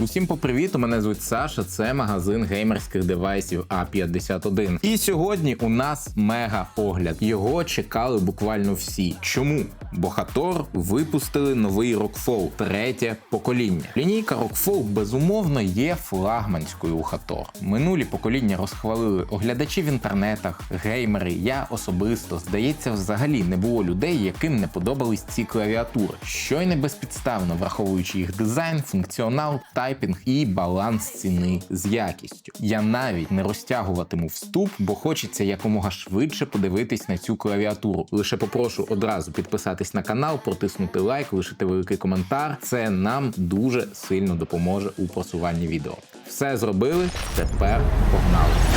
Усім попривіт, мене звуть Саша. Це магазин геймерських девайсів А51. І сьогодні у нас мега огляд. Його чекали буквально всі. Чому? Бо Хатор випустили новий Rockfall, третє покоління. Лінійка Rockfall безумовно є флагманською у Хатор. Минулі покоління розхвалили оглядачі в інтернетах, геймери. Я особисто здається, взагалі не було людей, яким не подобались ці клавіатури. Що й не безпідставно, враховуючи їх дизайн, функціонал, тайпінг і баланс ціни з якістю. Я навіть не розтягуватиму вступ, бо хочеться якомога швидше подивитись на цю клавіатуру. Лише попрошу одразу підписатись на канал, протиснути лайк, лишити великий коментар. Це нам дуже сильно допоможе у просуванні відео. Все зробили, тепер погнали.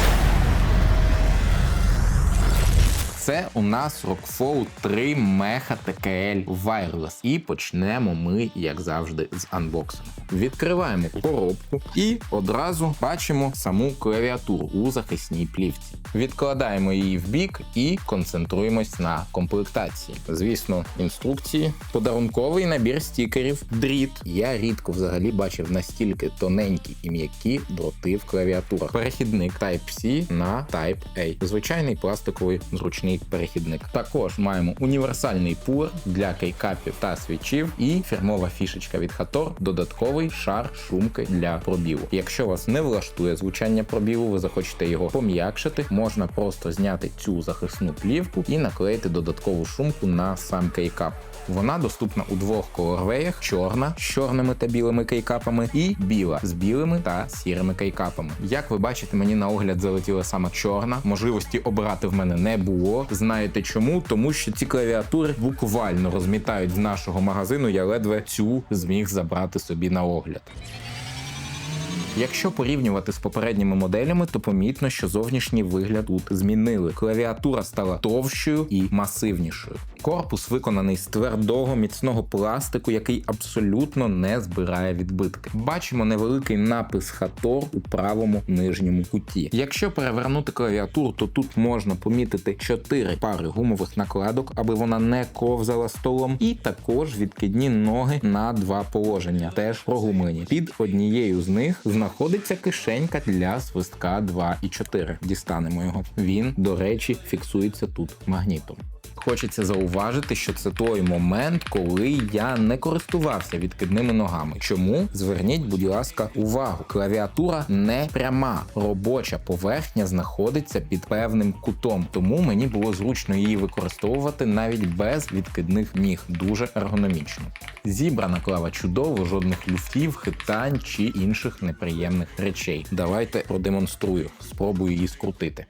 Це у нас Rockfall 3 Mecha TKL Wireless. І почнемо ми, як завжди, з анбоксингу. Відкриваємо коробку і одразу бачимо саму клавіатуру у захисній плівці. Відкладаємо її в бік і концентруємось на комплектації. Звісно, інструкції, подарунковий набір стікерів, дріт. Я рідко взагалі бачив настільки тоненькі і м'які дроти в клавіатурах. Перехідник Type-C на Type-A. Звичайний пластиковий зручний перехідник. Також маємо універсальний пур для кейкапів та свічів і фірмова фішечка від Hator – додатковий шар шумки для пробіву. Якщо вас не влаштує звучання пробіву, ви захочете його пом'якшити, можна просто зняти цю захисну плівку і наклеїти додаткову шумку на сам кейкап. Вона доступна у двох колорвеях: чорна з чорними та білими кейкапами, і біла з білими та сірими кейкапами. Як ви бачите, мені на огляд залетіла саме чорна. Можливості обрати в мене не було. Знаєте чому? Тому що ці клавіатури буквально розмітають з нашого магазину. Я ледве цю зміг забрати собі на огляд. Якщо порівнювати з попередніми моделями, то помітно, що зовнішній вигляд тут змінили. Клавіатура стала товщою і масивнішою. Корпус виконаний з твердого міцного пластику, який абсолютно не збирає відбитки. Бачимо невеликий напис Хатор у правому нижньому куті. Якщо перевернути клавіатуру, то тут можна помітити 4 пари гумових накладок, аби вона не ковзала столом, і також відкидні ноги на два положення, теж прогумлені. Під однією з них знаходиться кишенька для свистка 2 і 4. Дістанемо його. Він, до речі, фіксується тут магнітом. Хочеться зауважити, що це той момент, коли я не користувався відкидними ногами. Чому? Зверніть, будь ласка, увагу. Клавіатура не пряма. Робоча поверхня знаходиться під певним кутом, тому мені було зручно її використовувати навіть без відкидних ніг. Дуже ергономічно. Зібрана клава чудово, жодних люфтів, хитань чи інших неприємних речей. Давайте продемонструю. Спробую її скрутити.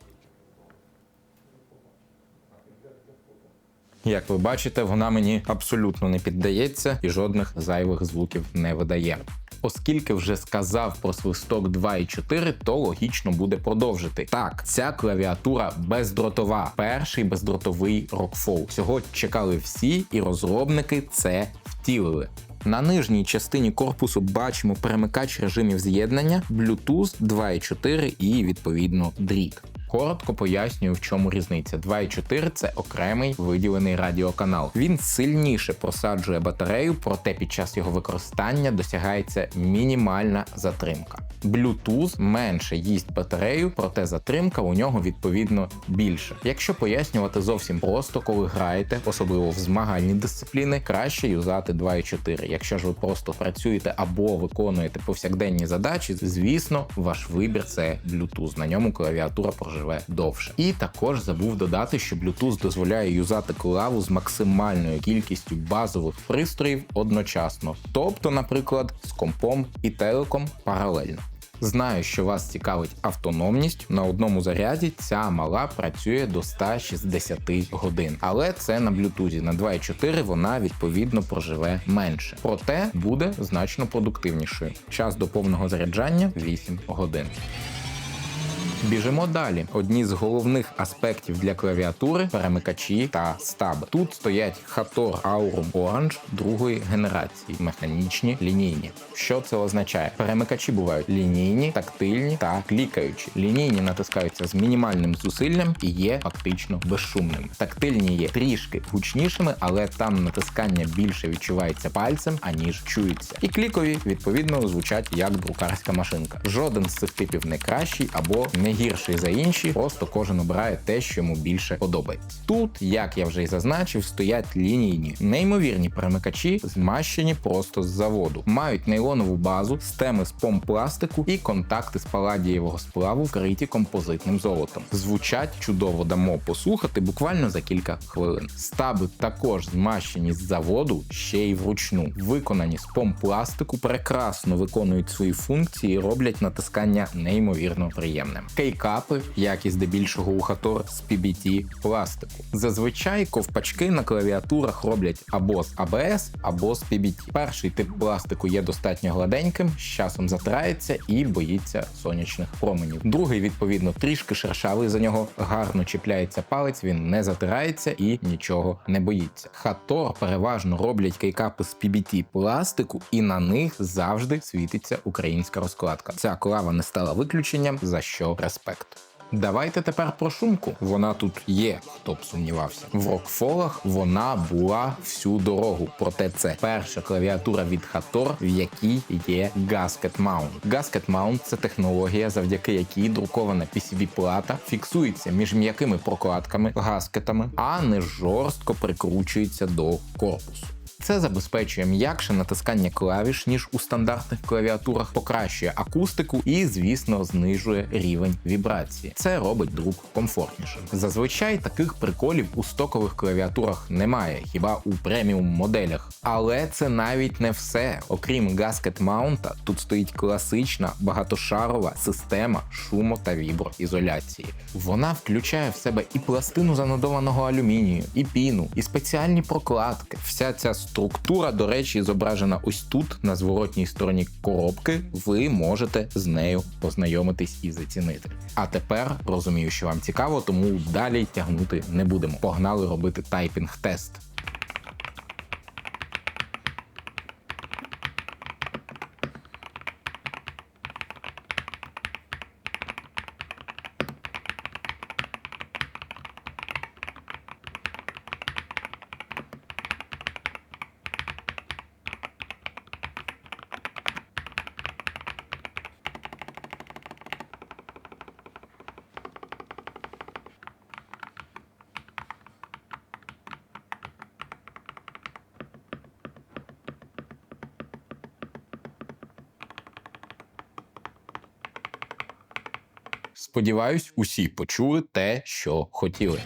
Як ви бачите, вона мені абсолютно не піддається і жодних зайвих звуків не видає. Оскільки вже сказав про свисток 2.4, то логічно буде продовжити. Так, ця клавіатура бездротова, перший бездротовий Rockfall. Цього чекали всі, і розробники це втілили. На нижній частині корпусу бачимо перемикач режимів з'єднання, Bluetooth 2.4 і відповідно дріт. Коротко пояснюю, в чому різниця. 2.4 це окремий виділений радіоканал. Він сильніше просаджує батарею, проте під час його використання досягається мінімальна затримка. Bluetooth менше їсть батарею, проте затримка у нього відповідно більше. Якщо пояснювати зовсім просто, коли граєте, особливо в змагальні дисципліни, краще юзати 2.4. Якщо ж ви просто працюєте або виконуєте повсякденні задачі, звісно, ваш вибір це Bluetooth. На ньому клавіатура проживе довше. І також забув додати, що Bluetooth дозволяє юзати клаву з максимальною кількістю базових пристроїв одночасно, тобто, наприклад, з компом і телеком паралельно. Знаю, що вас цікавить автономність. На одному заряді ця мала працює до 160 годин, але це на блютузі. На 2.4 вона відповідно проживе менше, проте буде значно продуктивнішою. Час до повного заряджання 8 годин. Біжимо далі. Одні з головних аспектів для клавіатури перемикачі та стаби. Тут стоять Hator Aurum Orange другої генерації, механічні лінійні. Що це означає? Перемикачі бувають лінійні, тактильні та клікаючі. Лінійні натискаються з мінімальним зусиллям і є фактично безшумними. Тактильні є трішки гучнішими, але там натискання більше відчувається пальцем, аніж чується. І клікові відповідно звучать як друкарська машинка. Жоден з цих типів не кращий або не гірший за інші, просто кожен обирає те, що йому більше подобається. Тут, як я вже й зазначив, стоять лінійні, неймовірні перемикачі, змащені просто з заводу, мають нейлонову базу, стеми з помпластику і контакти з паладієвого сплаву, вкриті композитним золотом. Звучать чудово, дамо послухати буквально за кілька хвилин. Стаби також змащені з заводу, ще й вручну, виконані з помпластику, прекрасно виконують свої функції і роблять натискання неймовірно приємним. Кейкапи, як і здебільшого у Хатор, з PBT пластику. Зазвичай ковпачки на клавіатурах роблять або з ABS, або з PBT. Перший тип пластику є достатньо гладеньким, з часом затирається і боїться сонячних променів. Другий, відповідно, трішки шершавий за нього, гарно чіпляється палець, він не затирається і нічого не боїться. Хатор переважно роблять кейкапи з PBT пластику, і на них завжди світиться українська розкладка. Ця клава не стала виключенням, за що респект. Давайте тепер про шумку. Вона тут є, хто б сумнівався. В рокфолах вона була всю дорогу. Проте це перша клавіатура від Hator, в якій є Gasket Mount. Gasket Mount – це технологія, завдяки якій друкована PCB-плата фіксується між м'якими прокладками, гаскетами, а не жорстко прикручується до корпусу. Це забезпечує м'якше натискання клавіш, ніж у стандартних клавіатурах, покращує акустику і, звісно, знижує рівень вібрації. Це робить друк комфортнішим. Зазвичай таких приколів у стокових клавіатурах немає, хіба у преміум моделях. Але це навіть не все. Окрім Gasket Mount, тут стоїть класична багатошарова система шумо та віброізоляції. Вона включає в себе і пластину занодованого алюмінію, і піну, і спеціальні прокладки. Вся ця структура, до речі, зображена ось тут, на зворотній стороні коробки. Ви можете з нею познайомитись і зацінити. А тепер розумію, що вам цікаво, тому далі тягнути не будемо. Погнали робити тайпінг-тест. Сподіваюсь, усі почули те, що хотіли.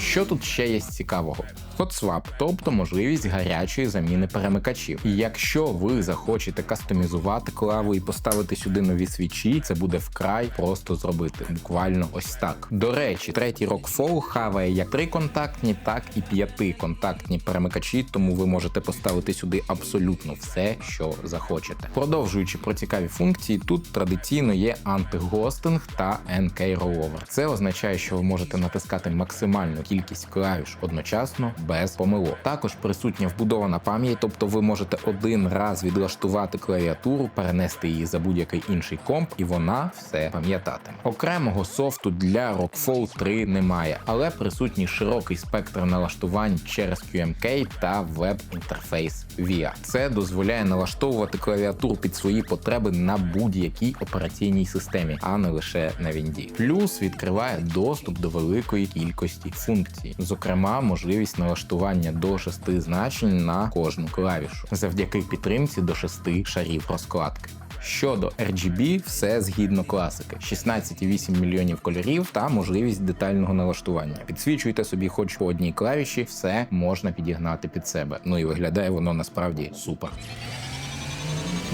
Що тут ще є цікавого? HotSwap, тобто можливість гарячої заміни перемикачів. І якщо ви захочете кастомізувати клаву і поставити сюди нові свічі, це буде вкрай просто зробити. Буквально ось так. До речі, третій Rockfall хаває як триконтактні, так і п'ятиконтактні перемикачі, тому ви можете поставити сюди абсолютно все, що захочете. Продовжуючи про цікаві функції, тут традиційно є антигостинг та NK Rollover. Це означає, що ви можете натискати максимальну кількість клавіш одночасно без помилок. Також присутня вбудована пам'ять, тобто ви можете один раз відлаштувати клавіатуру, перенести її за будь-який інший комп, і вона все пам'ятатиме. Окремого софту для Rockfall 3 немає, але присутній широкий спектр налаштувань через QMK та веб-інтерфейс VIA. Це дозволяє налаштовувати клавіатуру під свої потреби на будь-якій операційній системі, а не лише на Вінді. Плюс відкриває доступ до великої кількості функцій, зокрема, можливість налаштування до шести значень на кожну клавішу, завдяки підтримці до шести шарів розкладки. Щодо RGB, все згідно класики: 16,8 мільйонів кольорів та можливість детального налаштування. Підсвічуйте собі, хоч по одній клавіші, все можна підігнати під себе. Ну і виглядає воно насправді супер.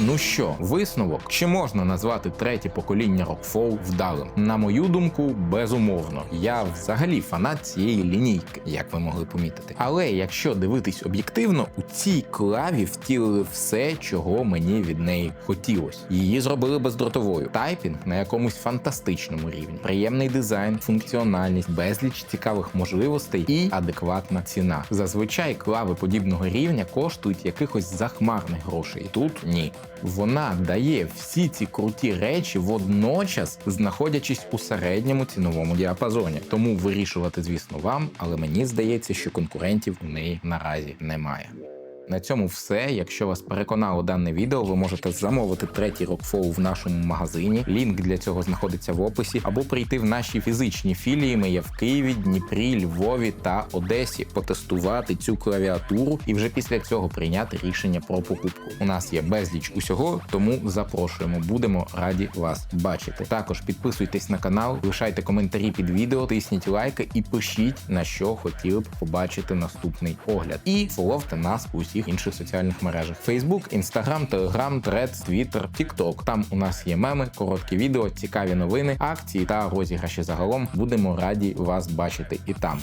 Ну що, висновок? Чи можна назвати третє покоління Rockfall вдалим? На мою думку, безумовно. Я взагалі фанат цієї лінійки, як ви могли помітити. Але якщо дивитись об'єктивно, у цій клаві втілили все, чого мені від неї хотілось. Її зробили бездротовою. Тайпінг на якомусь фантастичному рівні, приємний дизайн, функціональність, безліч цікавих можливостей і адекватна ціна. Зазвичай клави подібного рівня коштують якихось захмарних грошей. Тут ні. Вона дає всі ці круті речі водночас знаходячись у середньому ціновому діапазоні. Тому вирішувати, звісно, вам, але мені здається, що конкурентів у неї наразі немає. На цьому все. Якщо вас переконало дане відео, ви можете замовити третій Rockfall в нашому магазині. Лінк для цього знаходиться в описі, або прийти в наші фізичні філії. Ми є в Києві, Дніпрі, Львові та Одесі, потестувати цю клавіатуру і вже після цього прийняти рішення про покупку. У нас є безліч усього, тому запрошуємо. Будемо раді вас бачити. Також підписуйтесь на канал, лишайте коментарі під відео, тисніть лайки і пишіть на що хотіли б побачити наступний огляд. І фоловте нас у всіх інших соціальних мережах: Facebook, Instagram, Telegram, Threads, Twitter, TikTok. Там у нас є меми, короткі відео, цікаві новини, акції та розіграші загалом. Будемо раді вас бачити і там.